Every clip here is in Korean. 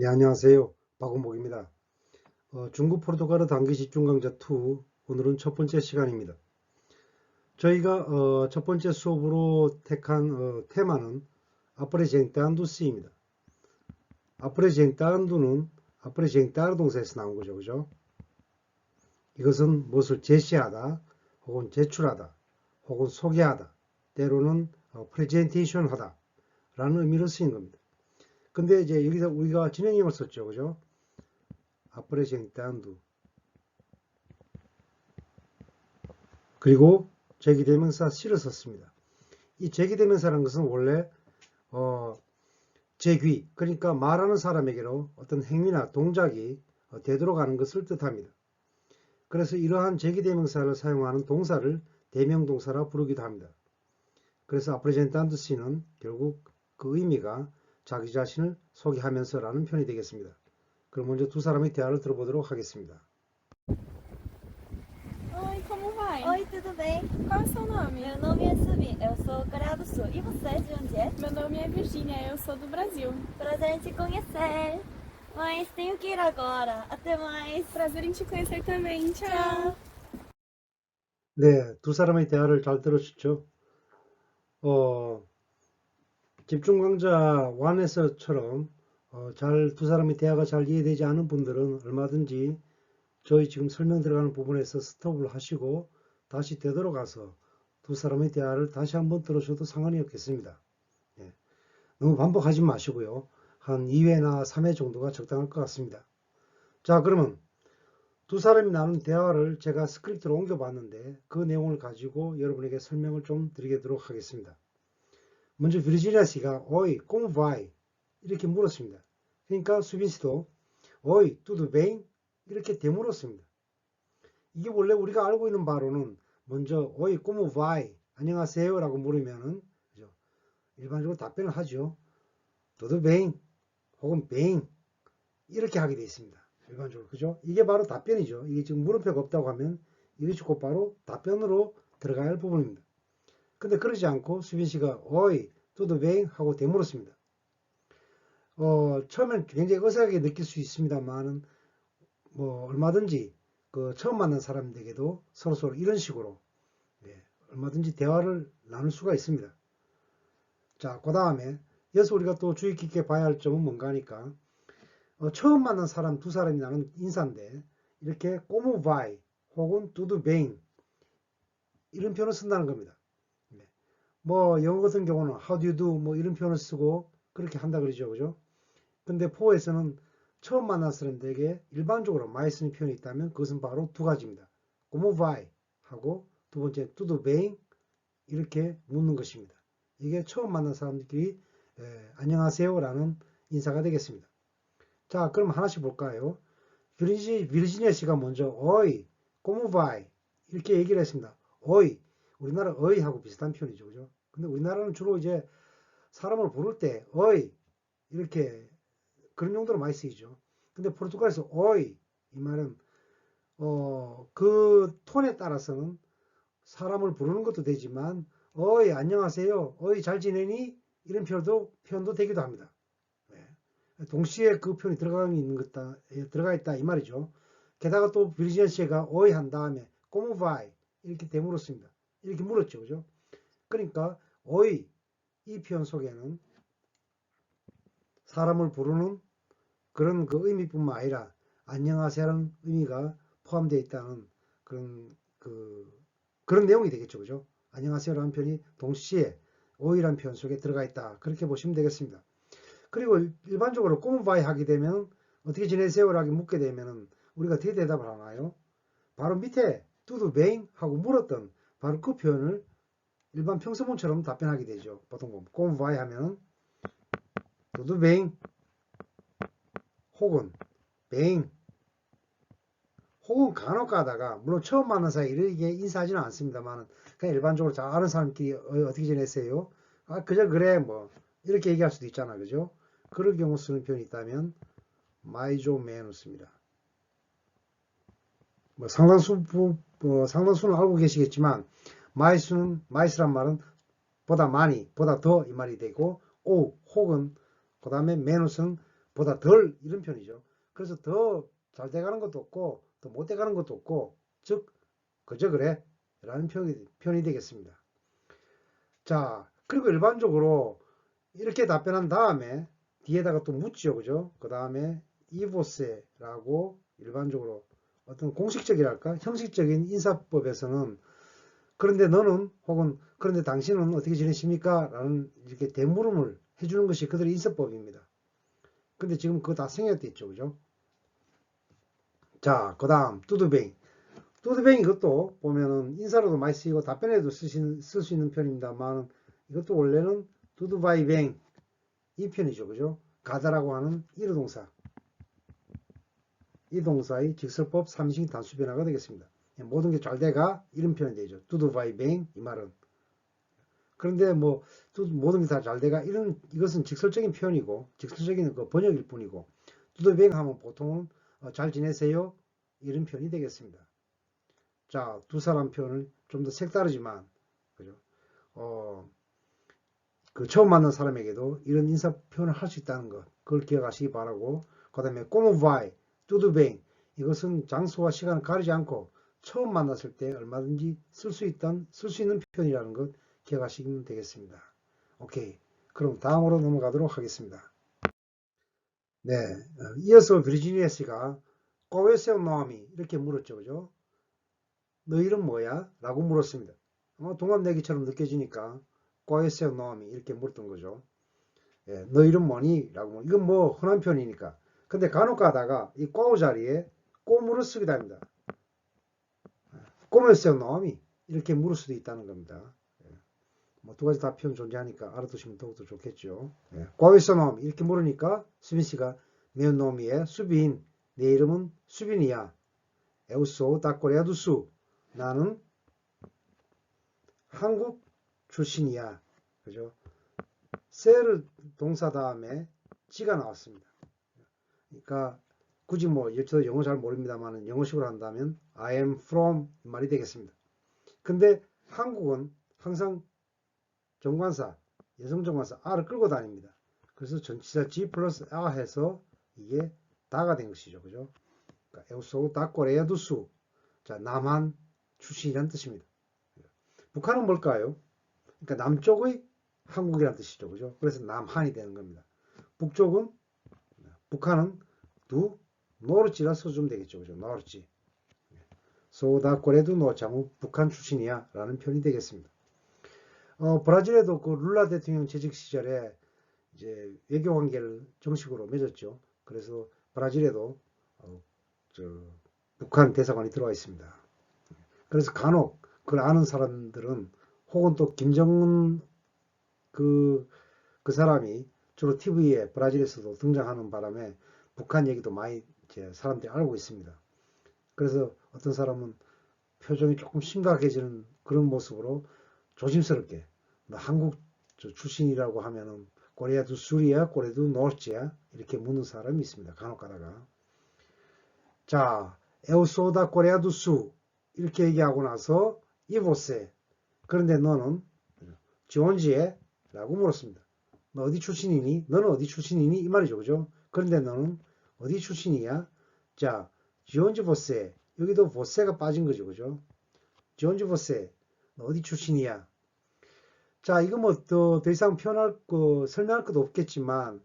네, 안녕하세요. 박원복입니다. 어, 중국 포르투갈어 단기 집중 강좌 2 오늘은 첫 번째 시간입니다. 저희가 어, 첫 번째 수업으로 택한 어, 테마는 아프레젠타안두스입니다. 아프레젠타안두는 아프레젠타르 동사에서 나온 거죠. 그죠? 이것은 무엇을 제시하다 혹은 제출하다 혹은 소개하다 때로는 어, 프레젠테이션 하다 라는 의미로 쓰인 겁니다. 근데 이제 여기서 우리가 진행형을 썼죠. 그죠? 아프레젠타안두 그리고 제기대명사 시를 썼습니다. 이 제기대명사라는 것은 원래 어, 제귀 그러니까 말하는 사람에게로 어떤 행위나 동작이 어, 되도록 하는 것을 뜻합니다. 그래서 이러한 제기대명사를 사용하는 동사를 대명동사라 부르기도 합니다. 그래서 아프레젠탄드 시는 결국 그 의미가 자기 자신을 소개하면서라는 편이 되겠습니다. 그럼 먼저 두 사람의 대화를 들어보도록 하겠습니다. Oi, como vai? Oi, tudo bem? Qual é o seu nome? Meu nome é Subi, eu sou Coreia do Sul. E você, de onde é? Meu nome é Virgínia, eu sou do Brasil. Prazer em te conhecer. Mas tenho que ir agora. Até mais. Prazer em te conhecer também. Tchau. Tchau. 네, 두 사람의 대화를 잘 들으셨죠? 어, 집중 강좌 1에서처럼 어, 잘두 사람의 대화가 잘 이해되지 않은 분들은 얼마든지 저희 지금 설명 들어가는 부분에서 스톱을 하시고 다시 되돌아가서 두 사람의 대화를 다시 한번 들으셔도 상관이 없겠습니다. 예, 너무 반복하지 마시고요. 한 2회나 3회 정도가 적당할 것 같습니다. 자, 그러면 두 사람이 나눈 대화를 제가 스크립트로 옮겨 봤는데 그 내용을 가지고 여러분에게 설명을 좀 드리도록 하겠습니다. 먼저 비르지니아 씨가 오이 꽁바이 이렇게 물었습니다. 그러니까 수빈 씨도 오이 뚜두 베인 이렇게 되물었습니다. 이게 원래 우리가 알고 있는 바로는 먼저 오이 꼬무바이 안녕하세요 라고 물으면은 그죠? 일반적으로 답변을 하죠. 뚜두 베인 혹은 베인 이렇게 하게 되어 있습니다. 일반적으로 그죠? 이게 바로 답변이죠. 이게 지금 물음표가 없다고 하면 이것이 곧바로 답변으로 할 부분입니다. 근데 그러지 않고 수빈 씨가 어이 두두 베인 하고 되물었습니다. 어, 처음엔 굉장히 어색하게 느낄 수 있습니다만은 뭐 얼마든지 그 처음 만난 사람들에게도 서로서로 이런 식으로 예, 얼마든지 대화를 나눌 수가 있습니다. 자, 그 다음에 여기서 우리가 또 주의 깊게 봐야 할 점은 뭔가 하니까 어, 처음 만난 사람 두 사람이 나눈 인사인데 이렇게 꼬무바이 혹은 두두베인 이런 표현을 쓴다는 겁니다. 네. 뭐 영어 같은 경우는 how do you do 뭐 이런 표현을 쓰고 그렇게 한다 그러죠. 그죠? 근데 포에서는 처음 만난 사람들에게 일반적으로 많이 쓰는 표현이 있다면 그것은 바로 두 가지입니다. 꼬무바이 하고 두 번째 두두베인 이렇게 묻는 것입니다. 이게 처음 만난 사람들끼리 에, 안녕하세요 라는 인사가 되겠습니다. 자, 그럼 하나씩 볼까요? 비르지, 비르지니아 씨가 먼저 어이, 꼬무바이 이렇게 얘기를 했습니다. 어이, 우리나라 어이 하고 비슷한 표현이죠. 그죠? 근데 우리나라는 주로 이제 사람을 부를 때 어이 이렇게 그런 용도로 많이 쓰이죠. 근데 포르투갈에서 어이 이 말은 어, 그 톤에 따라서는 사람을 부르는 것도 되지만 어이 안녕하세요. 어이 잘 지내니? 이런 표현도 표현도 되기도 합니다. 동시에 그 표현이 들어가 있는 것다 들어가 있다 이 말이죠. 게다가 또 비르지니아 씨가 어이 한 다음에 꼬무바이 이렇게 되물었습니다. 이렇게 물었죠, 그죠? 그러니까 어이 이 표현 속에는 사람을 부르는 그런 그 의미뿐만 아니라 안녕하세요라는 의미가 포함되어 있다는 그런 그 그런 내용이 되겠죠, 그죠? 안녕하세요라는 표현이 동시에 어이라는 표현 속에 들어가 있다 그렇게 보시면 되겠습니다. 그리고 일반적으로 꼬무바이 하게 되면 어떻게 지내세요? 라고 묻게 되면 우리가 어떻게 대답을 하나요? 바로 밑에 두두 베인 하고 물었던 바로 그 표현을 일반 평소문처럼 답변하게 되죠. 보통 보면 꼬무바이 하면 두두 베인 혹은 베인 혹은 간혹 가다가 물론 처음 만난 사이 이렇게 인사하지는 않습니다만 그냥 일반적으로 잘 아는 사람끼리 어, 떻게 지냈어요? 아 그저 그래 뭐 이렇게 얘기할 수도 있잖아 그죠? 그럴 경우 쓰는 표현이 있다면 마이조 메누스입니다. 뭐 상당수 뭐 상당수는 알고 계시겠지만 마이수는 마이스란 말은 보다 많이 보다 더 이 말이 되고 오 혹은 그 다음에 메누스는 보다 덜 이런 편이죠. 그래서 더 잘 돼가는 것도 없고 더 못 돼가는 것도 없고 즉 그저 그래 라는 표현이, 표현이 되겠습니다. 자 그리고 일반적으로 이렇게 답변한 다음에 뒤에다가 또 묻죠 그죠 그 다음에 이보세라고 일반적으로 어떤 공식적이랄까 형식적인 인사법에서는 그런데 너는 혹은 그런데 당신은 어떻게 지내십니까 라는 이렇게 대물음을 해주는 것이 그들의 인사법입니다 근데 지금 그거 다 생략돼 있죠 그죠 자, 그 다음, 뚜드뱅. 뚜드뱅 이것도 보면은 인사로도 많이 쓰이고 답변에도 쓸 수 있는 편입니다만 이것도 원래는 뚜드바이뱅 이 편이죠. 그죠? 가다라고 하는 이르동사. 이 동사의 직설법 3인칭 단수 변화가 되겠습니다. 모든 게 잘 돼가 이런 표현이 되죠. 뚜드바이 뱅 이 말은. 그런데 뭐 뚜- 모든 게 다 잘 돼가 이런 이것은 직설적인 표현이고 직설적인 그 번역일 뿐이고 뚜드뱅 하면 보통은 어, 잘 지내세요? 이런 표현이 되겠습니다. 자, 두 사람 표현을 좀 더 색다르지만, 그죠? 어, 그 처음 만난 사람에게도 이런 인사 표현을 할 수 있다는 것, 그걸 기억하시기 바라고, 그 다음에 꼬모바이, 뚜두뱅, 이것은 장소와 시간을 가리지 않고 처음 만났을 때 얼마든지 쓸 수 있던, 쓸 수 있는 표현이라는 것 기억하시면 되겠습니다. 오케이. 그럼 다음으로 넘어가도록 하겠습니다. 네, 어, 이어서 씨가 꼬웨세오 노아미 이렇게 물었죠, 그죠? 너 이름 뭐야? 라고 물었습니다. 아마 동갑내기처럼 느껴지니까 꼬웨세오 노아미 이렇게 물었던 거죠. 예, 너 이름 뭐니? 라고 물- 이건 뭐 흔한 편이니까. 근데 간혹 가다가 이 꼬우 자리에 꼬물을 쓰기도 합니다. 꼬메세오 노아미 이렇게 물을 수도 있다는 겁니다. 뭐 두 가지 다 표현 존재하니까 알아두시면 더욱더 좋겠죠. 예. 과위서 놈 이렇게 물으니까 수빈 씨가 매운 놈이에 수빈 내 이름은 수빈이야. 에우소 다꼬리아 두수 나는 한국 출신이야. 그죠? 세를 동사 다음에 지가 나왔습니다. 그러니까 굳이 뭐 저도 영어 잘 모릅니다만 영어식으로 한다면 I am from 이 말이 되겠습니다. 근데 한국은 항상 정관사, 여성 정관사 R을 끌고 다닙니다. 그래서 전치사 G 플러스 A 해서 이게 다가 된 것이죠. 그죠? 그러니까 에우소 다꼬레야 두수. 자, 남한 출신이란 뜻입니다. 북한은 뭘까요? 그러니까 남쪽의 한국이란 뜻이죠. 그죠? 그래서 남한이 되는 겁니다. 북쪽은 북한은 두 노르지라 써주면 되겠죠. 그죠? 노르지. 소다꼬레도 노장우 북한 출신이야 라는 표현이 되겠습니다. 어, 브라질에도 그 룰라 대통령 재직 시절에 이제 외교 관계를 정식으로 맺었죠. 그래서 브라질에도 어, 저 북한 대사관이 들어와 있습니다. 그래서 간혹 그걸 아는 사람들은 혹은 또 김정은 그, 그 사람이 주로 TV에 브라질에서도 등장하는 바람에 북한 얘기도 많이 이제 사람들이 알고 있습니다. 그래서 어떤 사람은 표정이 조금 심각해지는 그런 모습으로 조심스럽게 너 한국 저 출신이라고 하면은 코리아도 수리야, 코리아도 노르지야 이렇게 묻는 사람이 있습니다. 간혹 가다가 자 에우소다 코리아도 수 이렇게 얘기하고 나서 이보세 그런데 너는 지원지에 라고 물었습니다. 너 어디 출신이니? 너는 어디 출신이니? 이 말이죠. 그죠? 그런데 너는 어디 출신이야? 자, 지원지 보세. 여기도 보세가 빠진 거죠. 그죠? 지원지 보세. 너 어디 출신이야? 자, 이거 뭐더더 이상 표현할 거, 설명할 것도 없겠지만,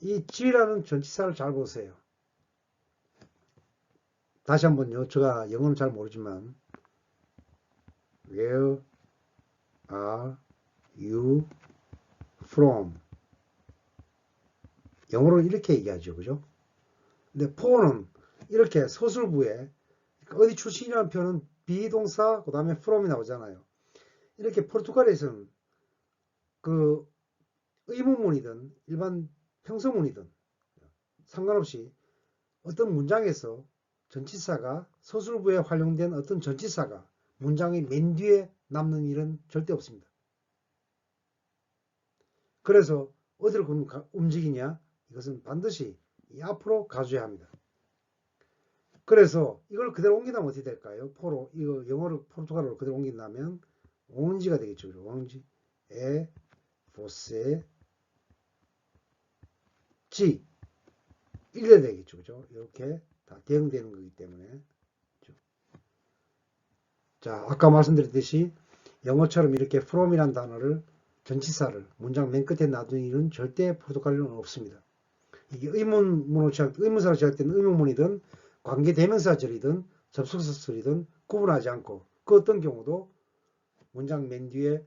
이 G라는 전치사를 잘 보세요. 다시 한번요. 제가 영어는 잘 모르지만, Where are you from? 영어로는 이렇게 얘기하죠. 그죠? 근데 for는 이렇게 서술부에 어디 출신이라는 표현은 비동사, 그 다음에 from이 나오잖아요. 이렇게 포르투갈에서는 그 의문문이든 일반 평서문이든 상관없이 어떤 문장에서 전치사가 서술부에 활용된 어떤 전치사가 문장의 맨 뒤에 남는 일은 절대 없습니다. 그래서 어디로 움직이냐? 이것은 반드시 이 앞으로 가줘야 합니다. 그래서 이걸 그대로 옮긴다면 어떻게 될까요? 포로 이거 영어로 포르투갈어로 그대로 옮긴다면 옹지가 되겠죠. 그죠? 옹지. 에, 보세, 지. 일려야 되겠죠. 그죠? 이렇게 다 대응되는 거기 때문에. 그죠? 자, 아까 말씀드렸듯이 영어처럼 이렇게 from이란 단어를 전치사를 문장 맨 끝에 놔두는 일은 절대 포르투갈어는 없습니다. 이게 의문문으로 시작, 의문사로 시작된 의문문이든 관계대명사절이든 접속사절이든 구분하지 않고 그 어떤 경우도 문장 맨 뒤에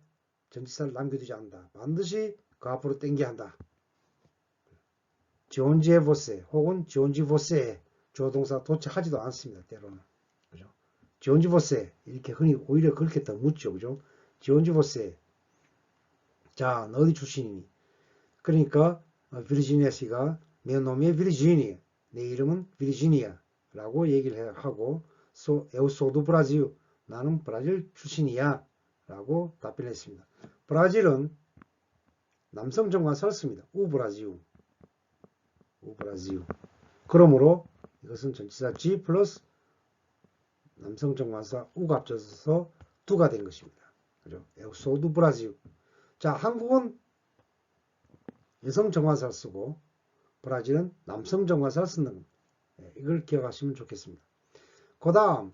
전치사를 남겨두지 않는다. 반드시 그 앞으로 땡겨야 한다. 지온지에 보세 혹은 지온지 보세에 조동사 도착하지도 않습니다. 때로는. 그죠? 지온지 보세 이렇게 흔히 오히려 그렇게 더 묻죠. 그죠? 지온지 보세 자, 너 어디 출신이니? 그러니까 어, 비르지니아 씨가 메노미의 비르지니아 내 이름은 비르지니아 라고 얘기를 해- 하고 소, 에우소도 브라질 나는 브라질 출신이야 라고 답변했습니다. 브라질은 남성 정관사를 씁니다. 우 브라지우 우 브라지우 그러므로 이것은 전치사 G 플러스 남성 정관사 우가 합쳐서 두가 된 것입니다. 그죠? 에우소도 브라지우 자, 한국은 여성 정관사를 쓰고 브라질은 남성 정관사를 쓰는. 예, 이걸 기억하시면 좋겠습니다. 그 다음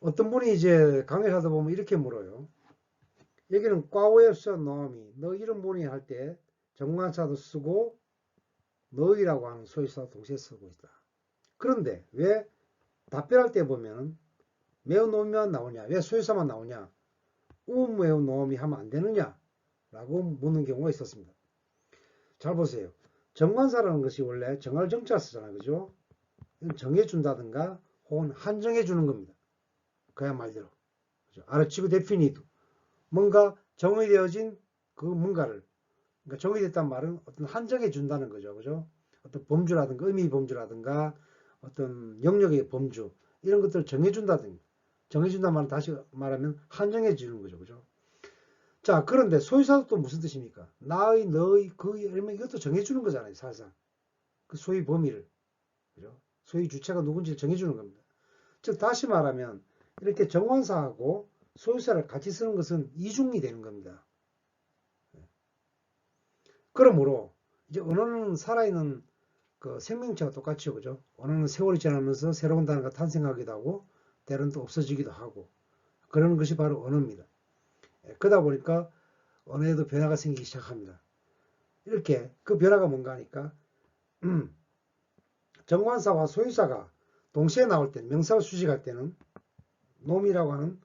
어떤 분이 이제 강의를 하다 보면 이렇게 물어요. 여기는 꽈오에서 너미 너 이름 보니 할때 정관사도 쓰고 너희라고 하는 소유사 동시에 쓰고 있다. 그런데 왜 답변할 때 보면 매우 노미만 나오냐 왜 소유사만 나오냐 우매우 노음이 하면 안 되느냐? 라고 묻는 경우가 있었습니다. 잘 보세요. 정관사라는 것이 원래 정할 정자 쓰잖아요. 그죠? 정해준다든가 혹은 한정해주는 겁니다. 그야 말대로. 그죠? 아르치브 데피니도. 뭔가 정의되어진 그 뭔가를. 그러니까 정의됐단 말은 어떤 한정해준다는 거죠. 그죠? 어떤 범주라든가 의미 범주라든가 어떤 영역의 범주 이런 것들을 정해준다든가 정해준단 말은 다시 말하면 한정해 주는 거죠. 그죠? 자, 그런데 소유사도 또 무슨 뜻입니까? 나의, 너의, 그의, 이러면 이것도 정해주는 거잖아요. 사실상. 그 소유 범위를. 그죠? 소유 주체가 누군지를 정해주는 겁니다. 즉, 다시 말하면 이렇게 정관사하고 소유사를 같이 쓰는 것은 이중이 되는 겁니다. 그러므로 이제 언어는 살아있는 그 생명체와 똑같죠. 그죠? 언어는 세월이 지나면서 새로운 단어가 탄생하기도 하고 때로는 또 없어지기도 하고 그러는 것이 바로 언어입니다. 예, 그러다 보니까 언어에도 변화가 생기기 시작합니다. 이렇게 그 변화가 뭔가 하니까 음, 정관사와 소유사가 동시에 나올 때 명사를 수식할 때는 놈이라고 하는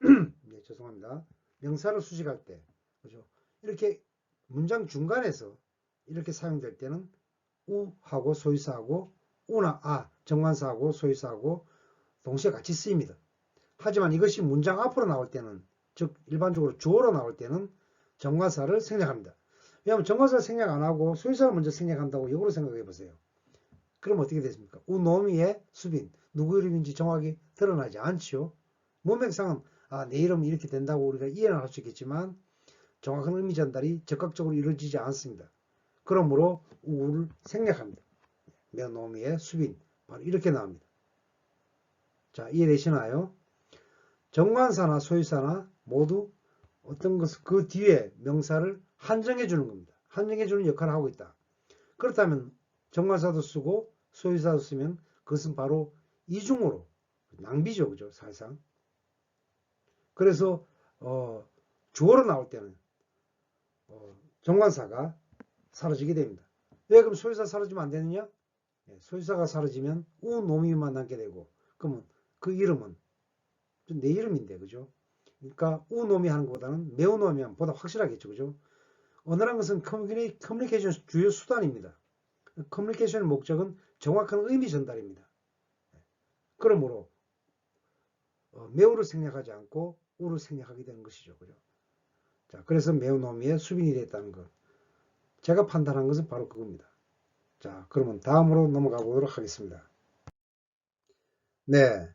네, 죄송합니다. 명사를 수식할 때 그죠? 이렇게 문장 중간에서 이렇게 사용될 때는 우하고 소유사하고 우나 아 정관사하고 소유사하고 동시에 같이 쓰입니다. 하지만 이것이 문장 앞으로 나올 때는 즉 일반적으로 주어로 나올 때는 정관사를 생략합니다. 왜냐하면 정관사를 생략 안 하고 소유사를 먼저 생략한다고 역으로 생각해 보세요. 그럼 어떻게 됐습니까? 우노미의 수빈 누구 이름인지 정확히 드러나지 않지요. 문맥상은 아, 내 이름이 이렇게 된다고 우리가 이해는 할 수 있겠지만 정확한 의미 전달이 적극적으로 이루어지지 않습니다. 그러므로 우를 생략합니다. 메노미의 수빈 바로 이렇게 나옵니다. 자, 이해되시나요? 정관사나 소유사나 모두 어떤 것을 그 뒤에 명사를 한정해 주는 겁니다. 한정해 주는 역할을 하고 있다. 그렇다면 정관사도 쓰고 소유사도 쓰면 그것은 바로 이중으로 낭비죠. 그죠? 사실상. 그래서 어, 주어로 나올 때는 어, 정관사가 사라지게 됩니다. 왜 그럼 소유사 사라지면 안 되느냐? 예, 소유사가 사라지면 우노미만 남게 되고 그러면 그 이름은 내 이름인데 그죠? 그러니까 우노미 하는 것보다는 매우노미 하면 보다 확실하겠죠. 그죠? 언어란 것은 커뮤니, 커뮤니케이션 주요 수단입니다. 커뮤니케이션의 목적은 정확한 의미 전달입니다. 그러므로 어, 매우를 생략하지 않고 우를 생략하게 되는 것이죠. 그죠? 자, 그래서 매우노미의 수빈이 됐다는 것. 제가 판단한 것은 바로 그겁니다. 자, 그러면 다음으로 넘어가 보도록 하겠습니다. 네.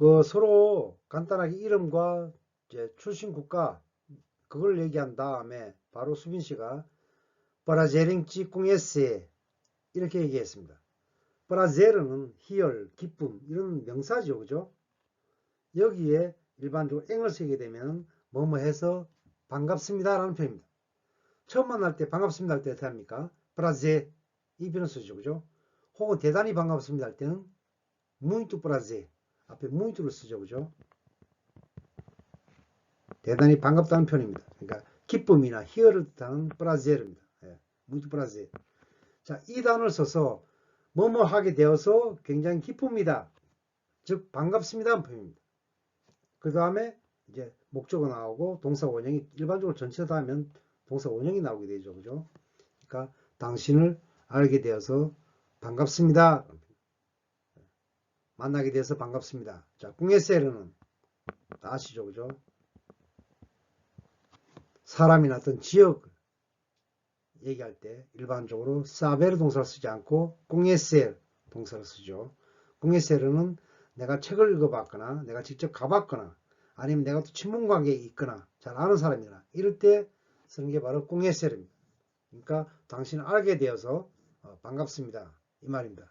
그 서로 간단하게 이름과 출신 국가 그걸 얘기한 다음에 바로 수빈 씨가 브라제링 찌꿍에세 이렇게 얘기했습니다. 브라제르는 희열, 기쁨 이런 명사죠. 그죠? 여기에 일반적으로 앵을 쓰게 되면 뭐뭐 해서 반갑습니다 라는 표현입니다. 처음 만날 때 반갑습니다 할 때 어떻게 합니까? 브라제 이 표현 쓰죠. 그죠? 혹은 대단히 반갑습니다 할 때는 muito prazer 앞에 muito를 쓰죠. 그죠? 대단히 반갑다는 표현입니다. 그러니까 기쁨이나 희열을 뜻하는 prazer입니다. 예, muito prazer. 자, 이 단어를 써서 뭐뭐 하게 되어서 굉장히 기쁩니다. 즉 반갑습니다 표현입니다. 그 다음에 이제 목적어 나오고 동사 원형이 일반적으로 전체 다 하면 동사 원형이 나오게 되죠. 그죠? 그러니까 당신을 알게 되어서 반갑습니다. 만나게 돼서 반갑습니다. 자, 궁예세르는 다 아시죠? 그죠? 사람이나 어떤 지역 얘기할 때 일반적으로 사베르 동사를 쓰지 않고 궁예셀 동사를 쓰죠. 궁예세르는 내가 책을 읽어봤거나 내가 직접 가봤거나 아니면 내가 또 친분 관계에 있거나 잘 아는 사람이나 이럴 때 쓰는 게 바로 궁예셀입니다. 그러니까 당신을 알게 되어서 어, 반갑습니다. 이 말입니다.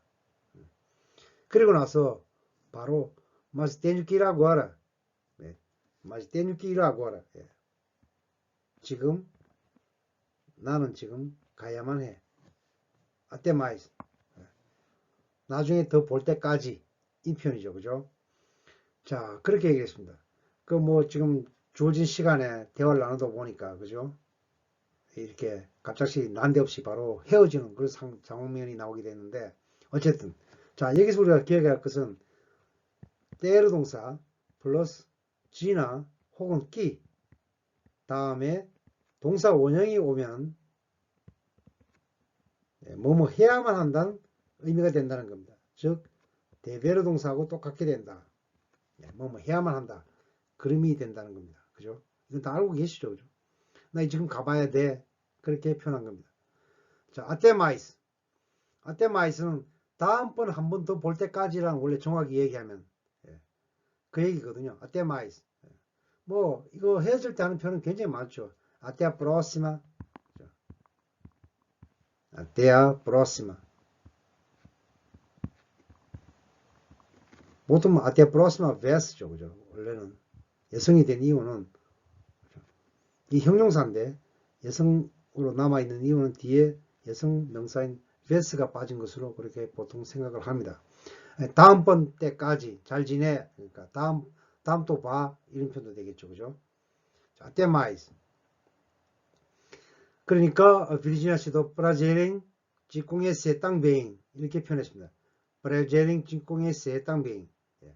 그리고 나서 바로 mas tenho que ir agora. 네. mas tenho que ir agora. 예. 지금 나는 지금 가야만 해. até mais. 예. 나중에 더 볼 때까지 이 표현이죠. 그죠? 자, 그렇게 얘기했습니다. 그 뭐 지금 주어진 시간에 대화를 나누다 보니까 그죠? 이렇게 갑자기 난데없이 바로 헤어지는 그런 상, 장면이 나오게 됐는데 어쨌든 자 여기서 우리가 기억해야 할 것은 때르 동사 플러스 지나 혹은 끼 다음에 동사 원형이 오면 네, 뭐뭐 해야만 한다는 의미가 된다는 겁니다. 즉 대베르 동사하고 똑같게 된다. 네, 뭐뭐 해야만 한다. 그림이 된다는 겁니다. 그죠? 이건 다 알고 계시죠? 그죠? 나 지금 가봐야 돼. 그렇게 표현한 겁니다. 자, 아테마이스. 아테마이스는 다음번 한 번 더 볼 때까지랑 원래 정확히 얘기하면 예, 그 얘기거든요. 아테마이스. 예. 뭐 이거 헤어질 때 하는 표현은 굉장히 많죠. 아테아 프로시마. 아테아 프로시마. 보통 아테아 프로시마 베스죠. 그죠? 원래는 여성이 된 이유는 이 형용사인데 여성으로 남아있는 이유는 뒤에 여성 명사인 베스가 빠진 것으로 그렇게 보통 생각을 합니다. 다음번 때까지 잘 지내. 그러니까 다음, 다음 또 봐. 이런 표현도 되겠죠. 그죠? 자, 때마이스. 그러니까 어, 비르지니아 씨도 브라제링 직공에세 땅베잉 이렇게 표현했습니다. 브라제링 직공에세 땅베잉. 예.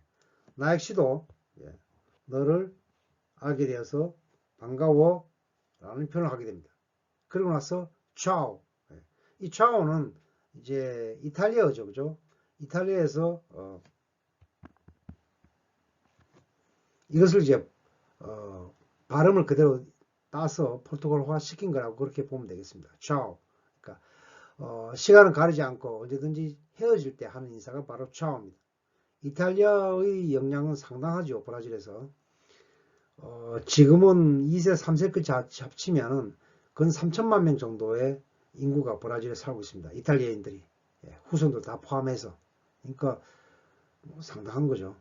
나 역시도 예. 너를 알게 되어서 반가워 라는 표현을 하게 됩니다. 그리고 나서 차오. 예. 이 차오는 이제 이탈리아어죠. 그죠? 이탈리아에서 어, 이것을 이제 어, 발음을 그대로 따서 포르투갈화 시킨 거라고 그렇게 보면 되겠습니다. 차오. 그러니까 어, 시간을 가리지 않고 언제든지 헤어질 때 하는 인사가 바로 차오입니다. 이탈리아의 영향은 상당하죠. 브라질에서. 어, 지금은 2세, 3세까지 합치면은 근 3천만 명 정도의 인구가 브라질에 살고 있습니다. 이탈리아인들이. 예, 후손들 다 포함해서. 그러니까 뭐 상당한 거죠.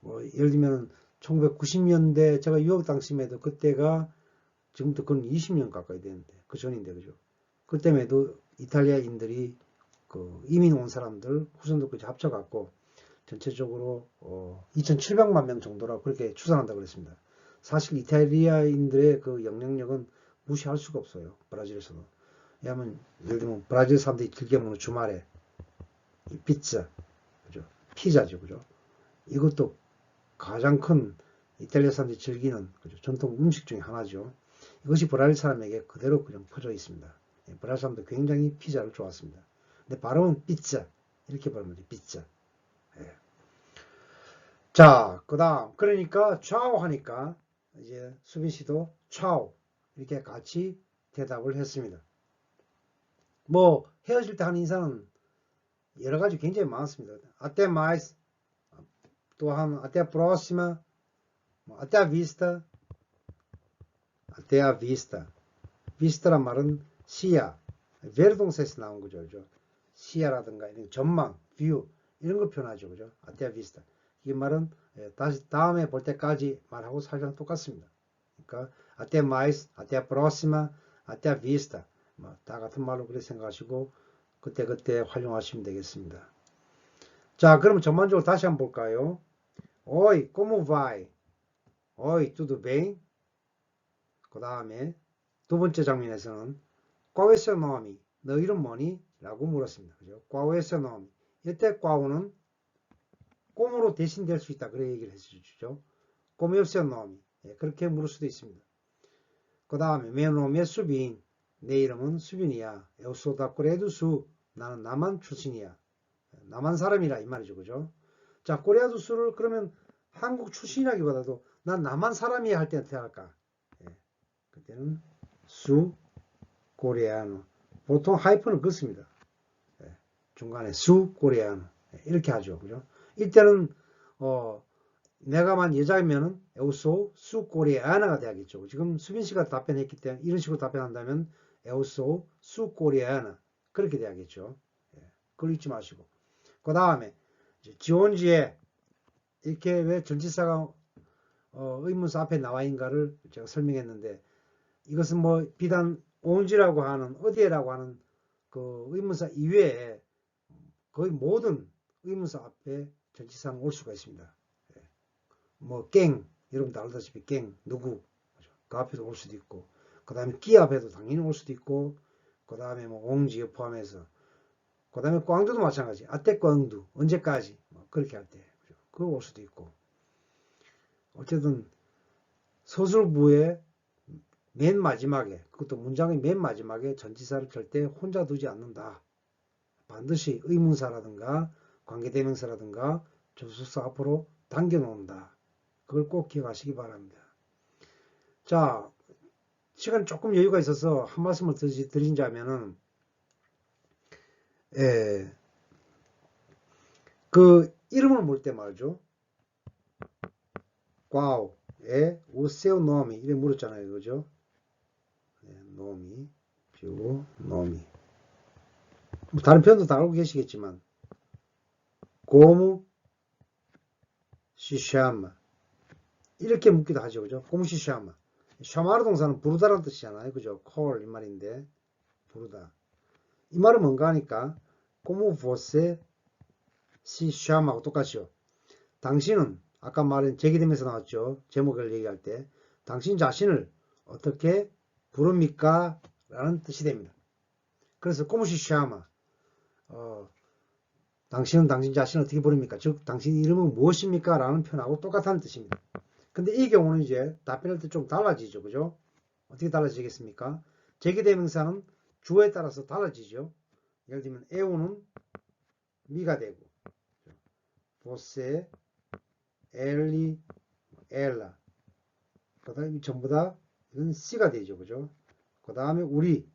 뭐 예를 들면 1990년대 제가 유학 당시에도 그때가 지금부터 근 20년 가까이 되는데 그 전인데 그죠. 그때에도 이탈리아인들이 그 이민 온 사람들 후손들까지 합쳐갖고 전체적으로 어 2,700만 명 정도라고 그렇게 추산한다고 그랬습니다. 사실 이탈리아인들의 그 영향력은 무시할 수가 없어요. 브라질에서도. 왜냐하면 예를 들면 브라질 사람들이 즐겨 먹는 주말에 이 피자, 그죠? 피자죠, 그죠? 이것도 가장 큰 이탈리아 사람들이 즐기는 그죠? 전통 음식 중에 하나죠. 이것이 브라질 사람에게 그대로 그냥 퍼져 있습니다. 예, 브라질 사람도 굉장히 피자를 좋아했습니다. 근데 발음은 피자 이렇게 발음하죠. 피자. 예. 자, 그 다음 그러니까 차오 하니까 이제 수빈 씨도 차오 이렇게 같이 대답을 했습니다. 뭐 헤어질 때 하는 인사는 여러 가지 굉장히 많습니다. 아테 마이스 또한 아테 프로시마 뭐 아테 비스타 아테아 비스타 비스타란 말은 시야 베르동세에서 나온 거죠. 그죠? 시야라든가 이런 전망, 뷰 이런 걸 표현하죠. 그죠? 아테아 비스타 이 말은 예, 다시 다음에 볼 때까지 말하고 살랑 똑같습니다. 그러니까 a próxima, até a vista. 뭐, 다 같은 말로 그렇게 생각하시고 그때그때 활용하시면 되겠습니다. 자, 그럼 전반적으로 다시 한번 볼까요? Como vai? Oi, tudo bem? 그 다음에 두 번째 장면에서는 Qual nome? 너 이름 뭐니? 라고 물었습니다. 그죠? Qual? 이때 qual는 꼼으로 대신될 수 있다. 그래 얘기를 해주죠. Como nome? 예, 그렇게 물을 수도 있습니다. 그 다음에 é 수빈. 내 이름은 수빈이야. Sul. 나는 남한 출신이야. 남한 사람이라 이 말이죠. 그죠? 자, 술을 그러면 한국 출신이라기보다도 난 남한 사람이야 할 때는 어떻게 할까? 예, 그때는 수 코리아노. 보통 하이픈은 긋습니다. 예, 중간에 수 코리아노. 예, 이렇게 하죠. 그죠? 이때는 어 내가만 여자이면은 에우소 수 코리아나가 돼야겠죠. 지금 수빈 씨가 답변했기 때문에 이런 식으로 답변한다면 에우소 수 코리아나 그렇게 돼야겠죠. 예, 그걸 잊지 마시고. 그 다음에 지원지에 이렇게 왜 전치사가 어, 의문사 앞에 나와 있는가를 제가 설명했는데 이것은 뭐 비단 온지라고 하는 어디에라고 하는 그 의문사 이외에 거의 모든 의문사 앞에 전치사는 올 수가 있습니다. 예. 뭐 깽, 여러분도 알다시피 깽, 누구? 그 앞에도 올 수도 있고 그 다음에 끼 앞에도 당연히 올 수도 있고 그 다음에 뭐 옹지에 포함해서 그 다음에 꽝두도 마찬가지. 아때 꽝두. 언제까지. 뭐 그렇게 할 때. 그죠? 그거 올 수도 있고. 어쨌든 서술부의 맨 마지막에, 그것도 문장의 맨 마지막에 전치사를 절대 혼자 두지 않는다. 반드시 의문사라든가 관계대명사라든가 접속사 앞으로 당겨 놓는다. 그걸 꼭 기억하시기 바랍니다. 자, 시간 조금 여유가 있어서 한 말씀을 드리- 드린다면은 예. 그 이름을 물때 말이죠. 꽈우, 에, 오세오 노미 이래 물었잖아요. 그죠? 네, 노미, 뷰, 노미. 뭐 다른 표현도 다 알고 계시겠지만 고무, 시샤마 이렇게 묻기도 하죠. 그죠? 고무 시샤마. 샤마르 동사는 부르다라는 뜻이잖아요. 그죠? call 이 말인데 부르다. 이 말은 뭔가 하니까 como você se chame하고 똑같죠. 당신은 아까 말한 제기되면서 나왔죠. 제목을 얘기할 때 당신 자신을 어떻게 부릅니까? 라는 뜻이 됩니다. 그래서 como se chama 어, 당신은 당신 자신을 어떻게 부릅니까? 즉 당신 이름은 무엇입니까? 라는 표현하고 똑같다는 뜻입니다. 근데 이 경우는 이제 답변할 때 좀 달라지죠. 그죠? 어떻게 달라지겠습니까? 제기대명사는 주어에 따라서 달라지죠. 예를 들면 에우는 미가 되고 보세, 엘리, 엘라 그 다음에 전부 다 이건 씨가 되죠. 그죠? 그 다음에 우리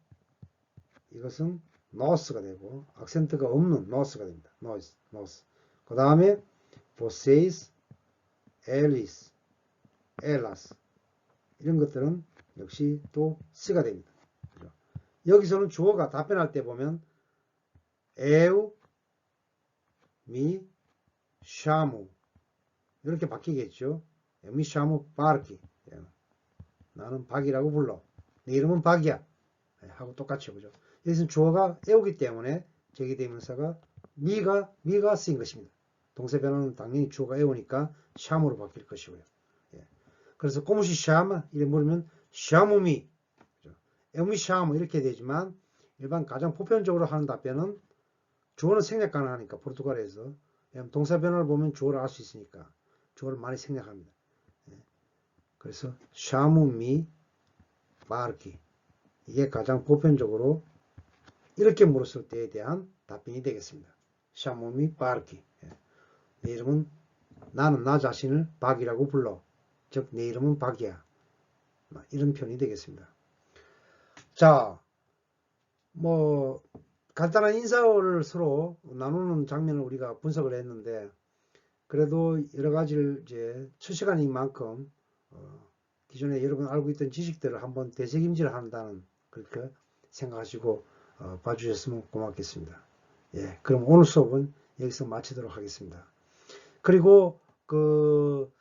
이것은 노스가 되고 악센트가 없는 노스가 됩니다. 노스, 노스. 그 다음에 보세이스, 엘리스, 엘라스 이런 것들은 역시 또 씨가 됩니다. 여기서는 주어가 답변할 때 보면 에우, 미, 샤무 이렇게 바뀌겠죠. 미 샤무 바르키 나는 박이라고 불러. 내 이름은 박이야. 예, 하고 똑같죠. 그죠? 여기서는 주어가 에우기 때문에 제기대명사가 미가 미가 쓰인 것입니다. 동사 변화는 당연히 주어가 에우니까 샤무로 바뀔 것이고요. 예. 그래서 꼬무시 샤마 이래 물으면 샤무미 에미 샤무 이렇게 되지만 일반 가장 보편적으로 하는 답변은 주어는 생략 가능하니까 포르투갈에서 동사 변화를 보면 주어를 알 수 있으니까 주어를 많이 생략합니다. 예. 그래서 샤무미 마르키 이게 가장 보편적으로 이렇게 물었을 때에 대한 답변이 되겠습니다. 샤무미 바르키 예. 내 이름은 나는 나 자신을 박이라고 불러 즉 내 이름은 박이야 이런 표현이 되겠습니다. 자, 뭐 간단한 인사를 서로 나누는 장면을 우리가 분석을 했는데 그래도 여러 가지를 이제 첫 시간인 만큼 어, 기존에 여러분 알고 있던 지식들을 한번 되새김질 한다는 그렇게 생각하시고 어, 봐주셨으면 고맙겠습니다. 예, 그럼 오늘 수업은 여기서 마치도록 하겠습니다. 그리고 그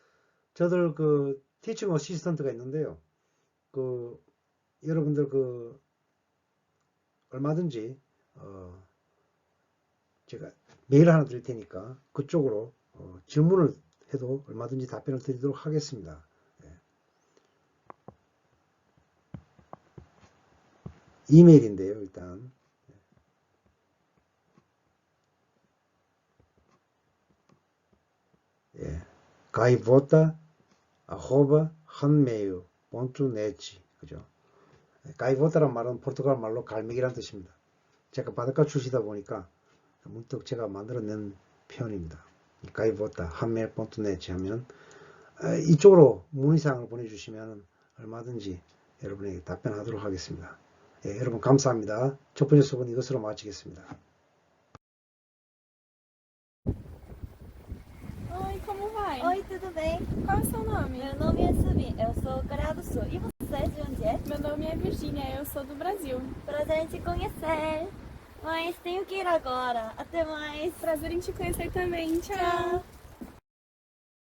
저들 그 티칭 어시스턴트가 있는데요. 그 여러분들 그 얼마든지 어, 제가 메일 하나 드릴 테니까 그쪽으로 어, 질문을 해도 얼마든지 답변을 드리도록 하겠습니다. 예. 이메일인데요, 일단. 예. 가이보타 한메유 본투 네치 그죠? 가이보타란 말은 포르투갈 말로 갈매기란 뜻입니다. 제가 바닷가 출시다 보니까 문득 제가 만들어낸 표현입니다. 본투 네치 하면 아, 이쪽으로 문의사항을 보내주시면 얼마든지 여러분에게 답변하도록 하겠습니다. 예, 여러분 감사합니다. 첫 번째 수업은 이것으로 마치겠습니다. Vai? Oi, tudo bem? Qual é o seu nome? Meu nome é Subi, eu sou Coreia do Sul. E você, de onde é? Meu nome é Virgínia, eu sou do Brasil. Prazer em te conhecer. Mas tenho que ir agora. Até mais. Prazer em te conhecer também. Tchau. Tchau.